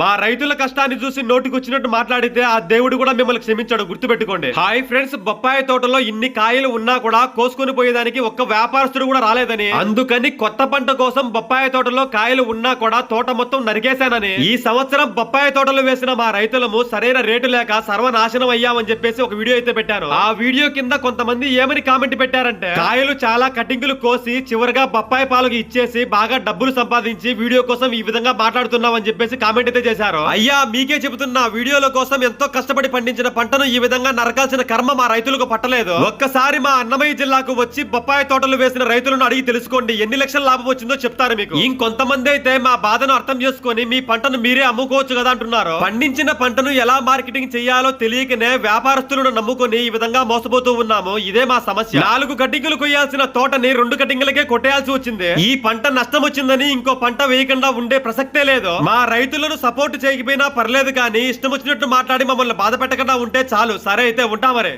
మా రైతుల కష్టాన్ని చూసి నోటికొచ్చినట్టు మాట్లాడితే ఆ దేవుడు కూడా మిమ్మల్ని క్షమించాడు. గుర్తుపెట్టుకోండి. హాయ్ ఫ్రెండ్స్ బొప్పాయి తోటలో ఇన్ని కాయలు ఉన్నా కూడా కోసుకొని పోయేదానికి ఒక్క వ్యాపారస్తుడు కూడా రాలేదని. అందుకని కొత్త పంట కోసం బొప్పాయి తోటలో కాయలు ఉన్నా కూడా తోట మొత్తం నరికేశానని. ఈ సంవత్సరం బొప్పాయి తోటలు వేసిన మా రైతులము సరైన రేటు లేక సర్వనాశనం అయ్యామని చెప్పేసి ఒక వీడియో అయితే పెట్టాను. ఆ వీడియో కింద కొంతమంది ఏమని కామెంట్ పెట్టారంటే కాయలు చాలా కటింగులు కోసి చివరిగా బొప్పాయి పాలకు ఇచ్చేసి బాగా డబ్బులు సంపాదించి వీడియో కోసం ఈ విధంగా మాట్లాడుతున్నామని చెప్పేసి కామెంట్ అయితే చేశారు? అయ్యా మీకే చెబుతున్నా వీడియోల కోసం ఎంతో కష్టపడి పండించిన పంటను ఈ విధంగా నరకాల్సిన కర్మ మా రైతులకు పట్టలేదు. ఒక్కసారి మా అన్నమయ్య జిల్లాకు వచ్చి బొప్పాయి తోటలు వేసిన రైతులను అడిగి తెలుసుకోండి ఎన్ని లక్షల లాభం వచ్చిందో చెప్తారు మీకు. ఇంకొంతమంది అయితే మా బాధను అర్థం చేసుకొని మీ పంటను మీరే అమ్ముకోవచ్చు కదా అంటున్నారు. పండించిన పంటను ఎలా మార్కెటింగ్ చేయాలో తెలియకనే వ్యాపారస్తులను నమ్ముకొని ఈ విధంగా మోసపోతూ ఉన్నాము. ఇదే మా సమస్య. నాలుగు కటింగులు కొయ్యాల్సిన తోటని రెండు కటింగులకే కొట్టేయాల్సి వచ్చింది. ఈ పంట నష్టం వచ్చిందని ఇంకో పంట వేయకుండా ఉండే ప్రసక్తే లేదు. మా రైతులను సపోర్ట్ చేయకపోయినా పర్లేదు కానీ ఇష్టం వచ్చినట్టు మాట్లాడి మమ్మల్ని బాధ పెట్టకుండా ఉంటే చాలు. సరే అయితే ఉంటామరే